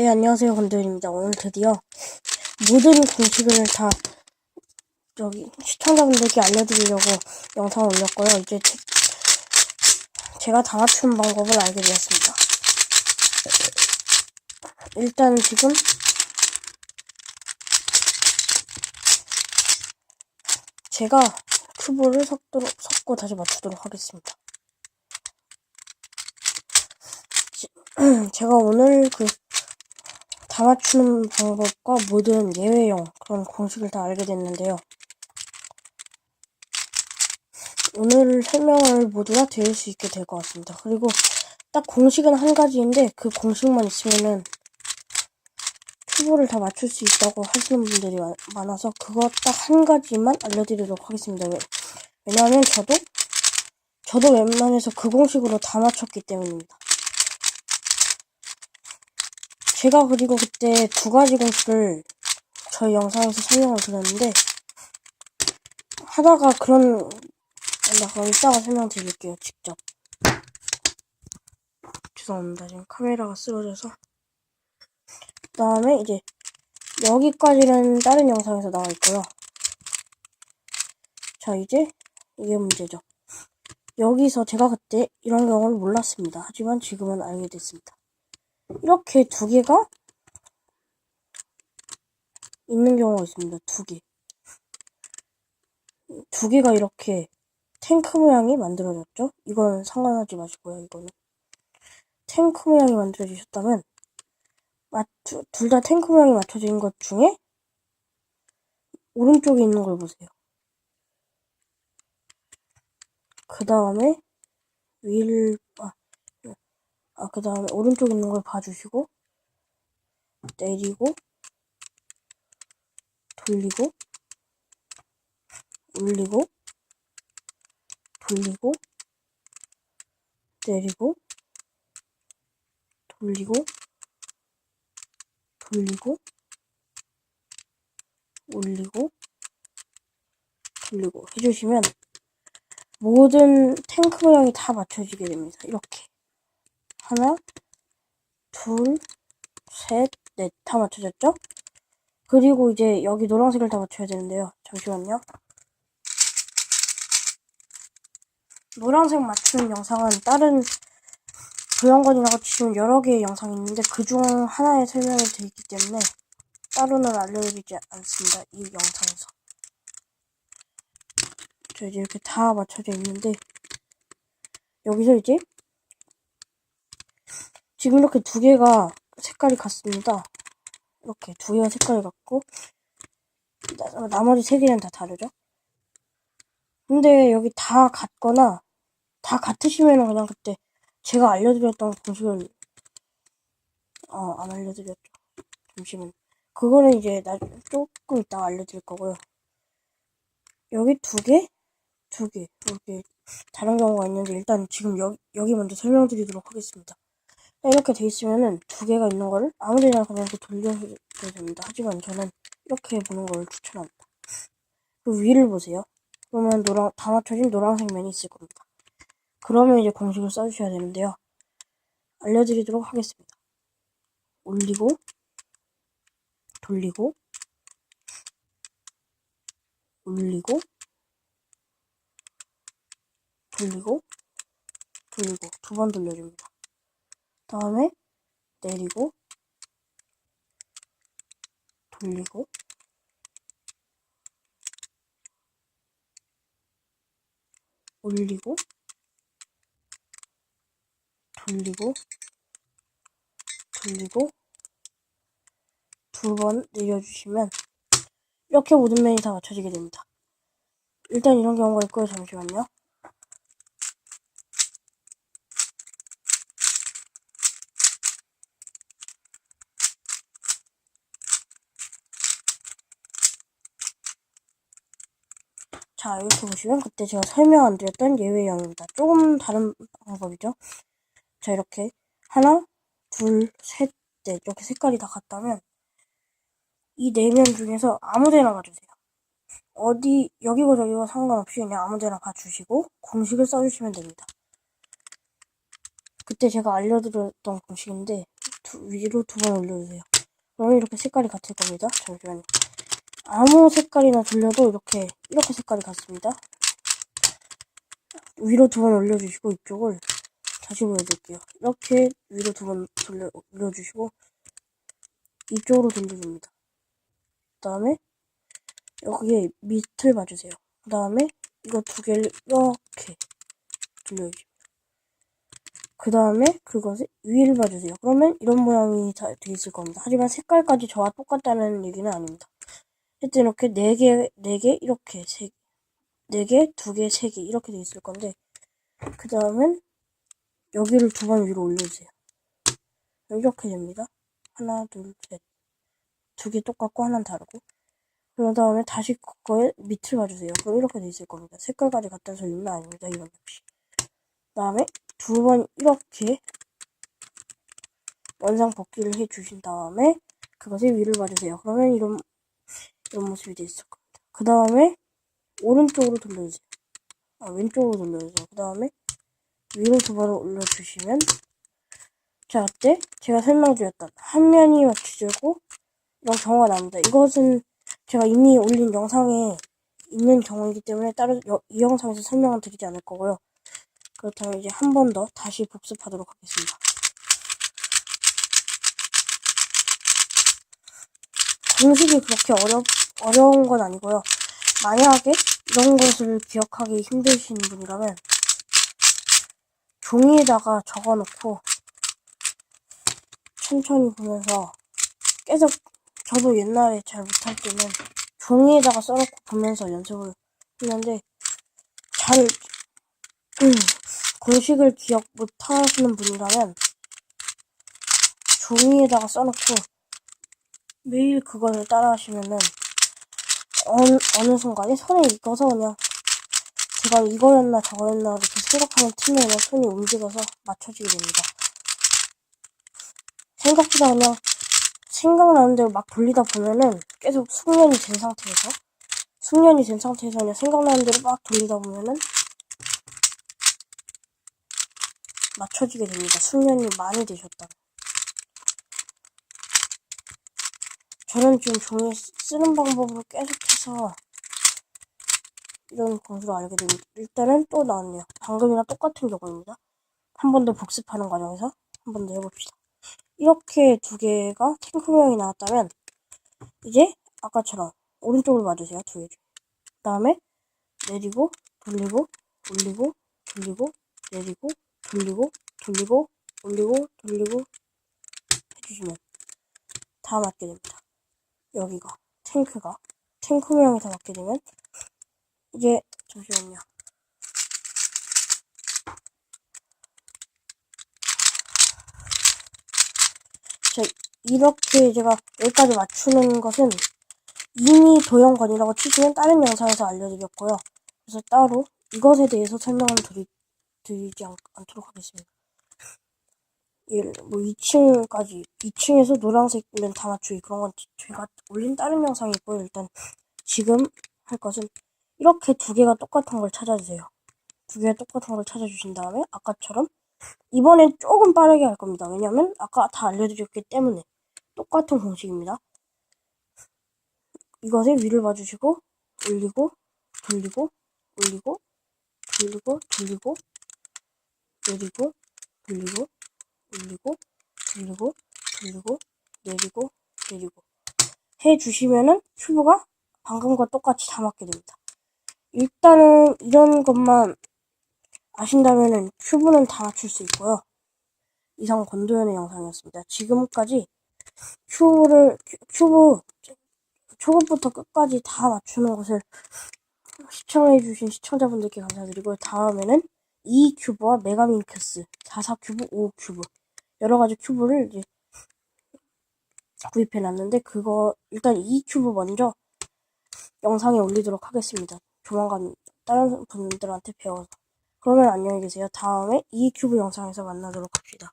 네, 안녕하세요. 건들입니다. 오늘 드디어 모든 공식을 다 저기 시청자분들께 알려드리려고 영상을 올렸고요. 이제 제, 제가 다 맞추는 방법을 알게 되었습니다. 일단 지금 제가 큐브를 섞도록, 섞고 다시 맞추도록 하겠습니다. 지- 제가 오늘 그 다 맞추는 방법과 모든 예외형 그런 공식을 다 알게 됐는데요. 오늘 설명을 모두 다 드릴 수 있게 될 것 같습니다. 그리고 딱 공식은 한 가지인데 그 공식만 있으면은 큐브를 다 맞출 수 있다고 하시는 분들이 많- 많아서 그거 딱 한 가지만 알려드리도록 하겠습니다. 왜- 왜냐하면 저도 저도 웬만해서 그 공식으로 다 맞췄기 때문입니다. 제가 그리고 그때 두 가지 공식을 저희 영상에서 설명을 드렸는데 하다가 그런 나 그럼 이따가 설명드릴게요 직접. 죄송합니다. 지금 카메라가 쓰러져서. 그 다음에 이제 여기까지는 다른 영상에서 나와 있고요. 자 이제 이게 문제죠. 여기서 제가 그때 이런 경우를 몰랐습니다. 하지만 지금은 알게 됐습니다 이렇게 두 개가 있는 경우가 있습니다. 두 개. 두 개가 이렇게 탱크 모양이 만들어졌죠? 이건 상관하지 마시고요, 이거는. 탱크 모양이 만들어지셨다면, 둘 다 탱크 모양이 맞춰진 것 중에, 오른쪽에 있는 걸 보세요. 그 다음에, 위를, 아, 아, 그 다음에 오른쪽에 있는 걸 봐주시고, 내리고, 돌리고, 올리고, 돌리고, 내리고, 돌리고, 돌리고, 올리고, 돌리고 해주시면 모든 탱크 모양이 다 맞춰지게 됩니다. 이렇게. 하나, 둘, 셋, 넷 다 맞춰졌죠? 그리고 이제 여기 노란색을 다 맞춰야 되는데요. 잠시만요. 노란색 맞추는 영상은 다른 조연관이라고 치시면 여러 개의 영상이 있는데 그 중 하나의 설명이 되어 있기 때문에 따로는 알려드리지 않습니다. 이 영상에서. 저 이제 이렇게 다 맞춰져 있는데 여기서 이제 지금 이렇게 두 개가 색깔이 같습니다. 이렇게 두 개가 색깔이 같고 나, 나머지 세 개는 다 다르죠. 근데 여기 다 같거나 다 같으시면 그냥 그때 제가 알려드렸던 공식을 어 안 알려드렸죠. 잠시만. 그거는 이제 나 조금 이따가 알려드릴 거고요. 여기 두 개, 두 개, 이렇게 다른 경우가 있는데 일단 지금 여기 여기 먼저 설명드리도록 하겠습니다. 이렇게 돼 있으면은 두 개가 있는 거를 아무 데나 그냥 이렇게 돌려도 됩니다. 하지만 저는 이렇게 보는 걸 추천합니다. 그 위를 보세요. 그러면 노랑, 다 맞춰진 노란색 면이 있을 겁니다. 그러면 이제 공식을 써주셔야 되는데요. 알려드리도록 하겠습니다. 올리고, 돌리고, 올리고, 돌리고, 돌리고, 두 번 돌려줍니다. 다음에 내리고 돌리고 올리고 돌리고 돌리고 두 번 내려주시면 이렇게 모든 면이 다 맞춰지게 됩니다. 일단 이런 경우가 있고요. 잠시만요. 자, 이렇게 보시면 그때 제가 설명 안 드렸던 예외형입니다. 조금 다른 방법이죠. 자, 이렇게 하나, 둘, 셋, 넷 이렇게 색깔이 다 같다면 이 네 면 중에서 아무 데나 봐주세요. 어디 여기고 저기고 상관없이 그냥 아무 데나 봐주시고 공식을 써주시면 됩니다. 그때 제가 알려드렸던 공식인데 두, 위로 두 번 올려주세요. 그러면 이렇게 색깔이 같을 겁니다. 잠시만요. 아무 색깔이나 돌려도 이렇게 이렇게 색깔이 같습니다. 위로 두 번 올려주시고 이쪽을 다시 보여드릴게요. 이렇게 위로 두 번 돌려 올려주시고 이쪽으로 돌려줍니다. 그 다음에 여기에 밑을 봐주세요. 그 다음에 이거 두 개를 이렇게 돌려주십니다. 그 다음에 그것을 위를 봐주세요. 그러면 이런 모양이 다돼 있을 겁니다. 하지만 색깔까지 저와 똑같다는 얘기는 아닙니다. 하여튼 이렇게 네 개, 네 개, 이렇게 세, 네 개, 두 개, 세 개, 이렇게 돼 있을 건데, 그 다음엔 여기를 두 번 위로 올려주세요. 이렇게 됩니다. 하나, 둘, 셋. 두 개 똑같고 하나는 다르고. 그런 다음에 다시 그거에 밑을 봐주세요. 그럼 이렇게 돼 있을 겁니다. 색깔까지 같다는 소리는 아닙니다. 이건 역시. 그 다음에 두 번 이렇게 원상 복귀를 해 주신 다음에 그것을 위를 봐주세요. 그러면 이런 이런 모습이 돼 있을 겁니다. 그 다음에 오른쪽으로 돌려주세요. 아, 왼쪽으로 돌려주세요. 그 다음에 위로 두 번을 올려주시면 자, 어때? 제가 설명드렸던 한 면이 맞춰지고 이런 경우가 나옵니다. 이것은 제가 이미 올린 영상에 있는 경우이기 때문에 따로 여- 이 영상에서 설명을 드리지 않을 거고요. 그렇다면 이제 한 번 더 다시 복습하도록 하겠습니다. 공식이 그렇게 어렵, 어려운 건 아니고요. 만약에 이런 것을 기억하기 힘드신 분이라면 종이에다가 적어놓고 천천히 보면서 계속 저도 옛날에 잘 못할 때는 종이에다가 써놓고 보면서 연습을 했는데 잘 음, 공식을 기억 못하시는 분이라면 종이에다가 써놓고 매일 그걸 따라 하시면은 어느, 어느 순간에 손에 익어서 그냥 제가 이거였나 저거였나 이렇게 생각하는 틈에 그냥 손이 움직여서 맞춰지게 됩니다. 생각보다 그냥 생각나는 대로 막 돌리다 보면은 계속 숙련이 된 상태에서 숙련이 된 상태에서 그냥 생각나는 대로 막 돌리다 보면은 맞춰지게 됩니다. 숙련이 많이 되셨다. 저는 지금 종이 쓰는 방법을 계속해서 이런 공수를 알게 됩니다. 일단은 또 나왔네요. 방금이랑 똑같은 경우입니다. 한 번 더 복습하는 과정에서 한 번 더 해봅시다. 이렇게 두 개가 탱크 모양이 나왔다면 이제 아까처럼 오른쪽을 봐주세요. 두 개. 그 다음에 내리고 돌리고 올리고 돌리고 내리고 돌리고 돌리고 올리고 돌리고 해주시면 다 맞게 됩니다. 여기가 탱크가 탱크 모양이 다 맞게 되면 이제 잠시만요. 자 이렇게 제가 여기까지 맞추는 것은 이미 도형건이라고 치시면 다른 영상에서 알려드렸고요. 그래서 따로 이것에 대해서 설명을 드리, 드리지 않, 않도록 하겠습니다. 예, 뭐 2층까지 2층에서 노란색은 다 맞추기 그런 건 제가 올린 다른 영상이 있고요. 일단 지금 할 것은 이렇게 두 개가 똑같은 걸 찾아주세요. 두 개가 똑같은 걸 찾아주신 다음에 아까처럼 이번엔 조금 빠르게 할 겁니다. 왜냐면 아까 다 알려드렸기 때문에 똑같은 공식입니다. 이것을 위를 봐주시고 올리고 돌리고 올리고 돌리고 돌리고 내리고 돌리고 올리고 돌리고 돌리고 내리고 내리고 해 주시면은 큐브가 방금과 똑같이 다 맞게 됩니다. 일단은 이런 것만 아신다면은 큐브는 다 맞출 수 있고요. 이상 권도현의 영상이었습니다. 지금까지 큐브를 큐브 초급부터 끝까지 다 맞추는 것을 시청해주신 시청자분들께 감사드리고 다음에는 2 큐브와 메가민크스 44 큐브, 5 큐브 여러 가지 큐브를 이제 구입해 놨는데 그거 일단 2 큐브 먼저 영상에 올리도록 하겠습니다. 조만간 다른 분들한테 배워서 그러면 안녕히 계세요. 다음에 2 큐브 영상에서 만나도록 합시다.